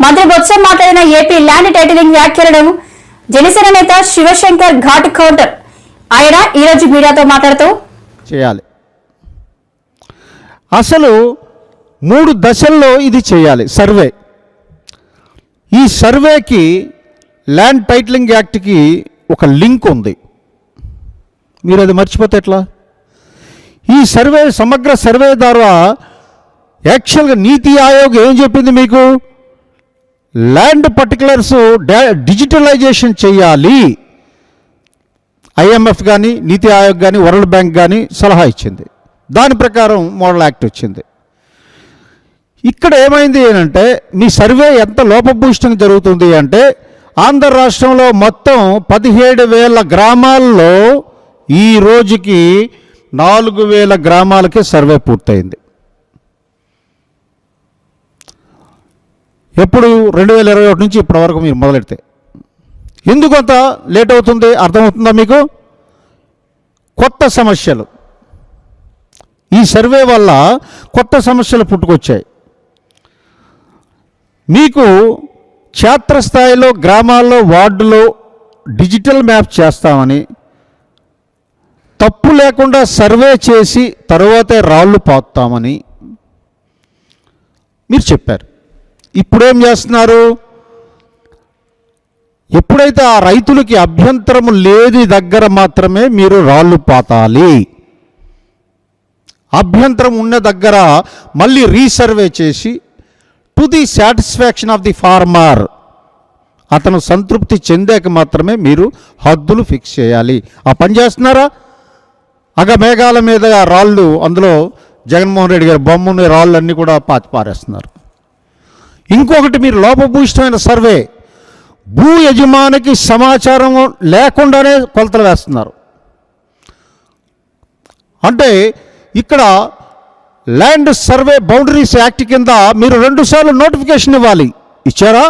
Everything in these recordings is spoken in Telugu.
మంత్రి బొత్స మాట్లాడిన ఏపీ ల్యాండ్ టైటిలింగ్ వ్యాఖ్యలను జనసేన నేత శివశంకర్ ఘాట్ కౌంటర్. ఆయన ఈరోజు మీడియాతో మాట్లాడుతూ చేయాలి. అసలు మూడు దశల్లో ఇది చేయాలి సర్వే. ఈ సర్వేకి ల్యాండ్ టైటిలింగ్ యాక్ట్కి ఒక లింక్ ఉంది. మీరు అది మర్చిపోతే ఎట్లా? ఈ సర్వే సమగ్ర సర్వే ద్వారా యాక్చువల్గా నీతి ఆయోగ్ ఏం చెప్పింది మీకు? ల్యాండ్ పర్టికులర్స్ డిజిటలైజేషన్ చేయాలి. ఐఎంఎఫ్ కానీ నీతి ఆయోగ్ కానీ వరల్డ్ బ్యాంక్ కానీ సలహా ఇచ్చింది. దాని ప్రకారం మోడల్ యాక్ట్ వచ్చింది. ఇక్కడ ఏమైంది అంటే మీ సర్వే ఎంత లోపభూయిష్టంగా జరుగుతుంది అంటే ఆంధ్ర రాష్ట్రంలో మొత్తం పదిహేడు వేల గ్రామాల్లో ఈ రోజుకి నాలుగు వేల గ్రామాలకి సర్వే పూర్తయింది. ఎప్పుడు రెండు వేల ఇరవై ఒకటి నుంచి ఇప్పటి వరకు మీరు మొదలెడితే. ఎందుకు అంత లేట్ అవుతుంది అర్థమవుతుందా మీకు? కొత్త సమస్యలు. ఈ సర్వే వల్ల కొత్త సమస్యలు పుట్టుకొచ్చాయి. మీకు క్షేత్రస్థాయిలో గ్రామాల్లో వార్డులో డిజిటల్ మ్యాప్ చేస్తామని తప్పు లేకుండా సర్వే చేసి తరువాతే రాళ్ళు పాతామని మీరు చెప్పారు. ఇప్పుడేం చేస్తున్నారు? ఎప్పుడైతే ఆ రైతులకి అభ్యంతరం లేని దగ్గర మాత్రమే మీరు రాళ్ళు పాతాలి. అభ్యంతరం ఉన్న దగ్గర మళ్ళీ రీసర్వే చేసి to the satisfaction of the farmer అతను సంతృప్తి చెందాక మాత్రమే మీరు హద్దులు ఫిక్స్ చేయాలి. ఆ పని చేస్తున్నారా? అగ మేఘాల మీద రాళ్ళు అందులో జగన్మోహన్ రెడ్డి గారి బొమ్మని రాళ్ళు అన్నీ కూడా పాతి పారేస్తున్నారు. ఇంకొకటి మీరు లోపభూయిష్టమైన సర్వే. భూ యజమానికి సమాచారం లేకుండానే కొలతలు వేస్తున్నారు. అంటే ఇక్కడ ల్యాండ్ సర్వే బౌండరీస్ యాక్ట్ కింద మీరు రెండుసార్లు నోటిఫికేషన్ ఇవ్వాలి. ఇచ్చారా?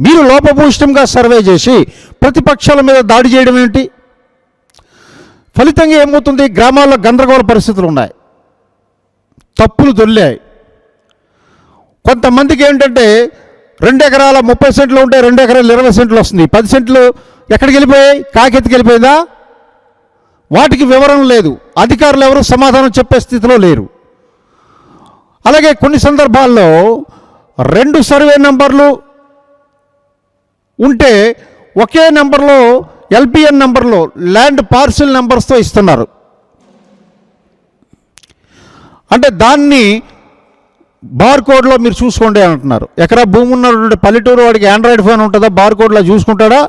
మీరు లోపభూయిష్టంగా సర్వే చేసి ప్రతిపక్షాల మీద దాడి చేయడం ఏంటి? ఫలితంగా ఏమవుతుంది? గ్రామాల్లో గందరగోళ పరిస్థితులు ఉన్నాయి. తప్పులు దొల్లాయి కొంతమందికి ఏంటంటే రెండు ఎకరాల ముప్పై సెంట్లు ఉంటే రెండు ఎకరాలు ఇరవై సెంట్లు వస్తుంది పది సెంట్లు ఎక్కడికి వెళ్ళిపోయాయి? కాకెత్తికి వెళ్ళిపోయిందా? వాటికి వివరణ లేదు. అధికారులు ఎవరు సమాధానం చెప్పే స్థితిలో లేరు. అలాగే కొన్ని సందర్భాల్లో రెండు సర్వే నంబర్లు ఉంటే ఒకే నెంబర్లో ఎల్పిఎన్ నెంబర్లో ల్యాండ్ పార్సిల్ నెంబర్స్తో ఇస్తున్నారు. అంటే దాన్ని బార్ కోడ్లో మీరు చూసుకోండి అంటున్నారు. ఎకరా భూమి ఉన్నటువంటి పల్లెటూరు వాడికి ఆండ్రాయిడ్ ఫోన్ ఉంటుందా? బార్ కోడ్లో చూసుకుంటాడా?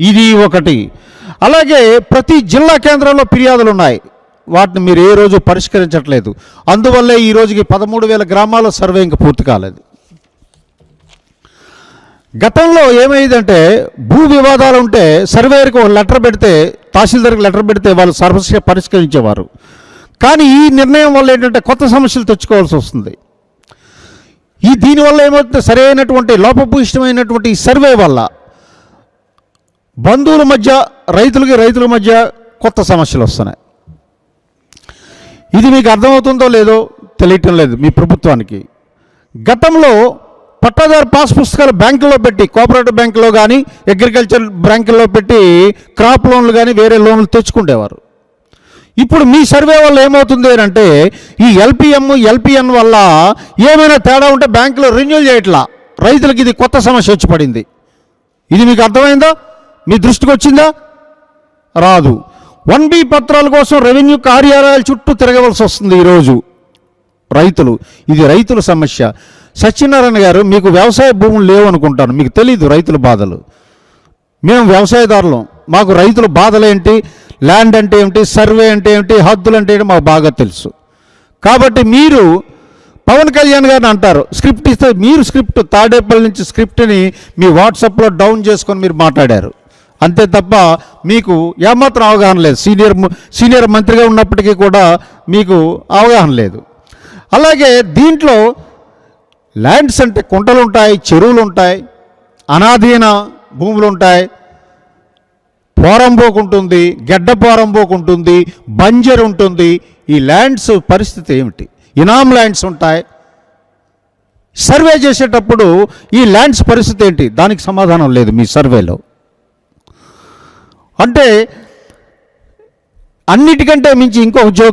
ఇది ఒకటి. అలాగే ప్రతి జిల్లా కేంద్రంలో ఫిర్యాదులు ఉన్నాయి. వాటిని మీరు ఏ రోజు పరిష్కరించట్లేదు. అందువల్లే ఈ రోజుకి పదమూడు వేల గ్రామాల సర్వే ఇంకా పూర్తి కాలేదు. గతంలో ఏమైందంటే భూ వివాదాలు ఉంటే సర్వేయర్కి ఒక లెటర్ పెడితే తహసీల్దార్కి లెటర్ పెడితే వాళ్ళు సమస్య పరిష్కరించేవారు. కానీ ఈ నిర్ణయం వల్ల ఏంటంటే కొత్త సమస్యలు తెచ్చుకోవాల్సి వస్తుంది. ఈ దీనివల్ల ఏమవుతుంది? సరైనటువంటి లోపభూయిష్టమైనటువంటి ఈ సర్వే వల్ల బంధువుల మధ్య రైతులకి రైతుల మధ్య కొత్త సమస్యలు వస్తున్నాయి. ఇది మీకు అర్థమవుతుందో లేదో తెలియటం లేదు మీ ప్రభుత్వానికి. గతంలో పట్టాదారు పాస్ పుస్తకాలు బ్యాంకులో పెట్టి కోఆపరేటివ్ బ్యాంకులో కానీ అగ్రికల్చర్ బ్యాంకులో పెట్టి క్రాప్ లోన్లు కానీ వేరే లోన్లు తెచ్చుకుంటేవారు ఇప్పుడు మీ సర్వే వల్ల ఏమవుతుంది అని అంటే ఈ ఎల్పిఎం ఎల్పిఎన్ వల్ల ఏమైనా తేడా ఉంటే బ్యాంకులో రెన్యూల్ చేయట్లా. రైతులకు ఇది కొత్త సమస్య వచ్చి పడింది. ఇది మీకు అర్థమైందా? మీ దృష్టికి వచ్చిందా? రాదు. వన్ బి పత్రాల కోసం రెవెన్యూ కార్యాలయాల చుట్టూ తిరగవలసి వస్తుంది ఈరోజు రైతులు. ఇది రైతుల సమస్య. సత్యనారాయణ గారు మీకు వ్యవసాయ భూములు లేవు అనుకుంటాను. మీకు తెలీదు రైతుల బాధలు. మేము వ్యవసాయదారులం. మాకు రైతుల బాధలేంటి? ల్యాండ్ అంటే ఏమిటి? సర్వే అంటే ఏమిటి? హద్దులు అంటే ఏమిటి? మాకు బాగా తెలుసు. కాబట్టి మీరు పవన్ కళ్యాణ్ గారిని అంటారు. స్క్రిప్ట్ ఇస్తే మీరు స్క్రిప్ట్ తాడేపల్లి నుంచి స్క్రిప్ట్ని మీ వాట్సాప్లో డౌన్ చేసుకొని మీరు మాట్లాడారు. అంతే తప్ప మీకు ఏమాత్రం అవగాహన లేదు. సీనియర్ సీనియర్ మంత్రిగా ఉన్నప్పటికీ కూడా మీకు అవగాహన లేదు. అలాగే దీంట్లో ల్యాండ్స్ అంటే కుంటలు ఉంటాయి చెరువులు ఉంటాయి అనాధీన భూములు ఉంటాయి పోరంబోకు ఉంటుంది గెడ్డ పోరంబోకు ఉంటుంది బంజర్ ఉంటుంది. ఈ ల్యాండ్స్ పరిస్థితి ఏమిటి? ఇనాం ల్యాండ్స్ ఉంటాయి. సర్వే చేసేటప్పుడు ఈ ల్యాండ్స్ పరిస్థితి ఏంటి? దానికి సమాధానం లేదు మీ సర్వేలో. అంటే అన్నిటికంటే మించి ఇంకో జోక్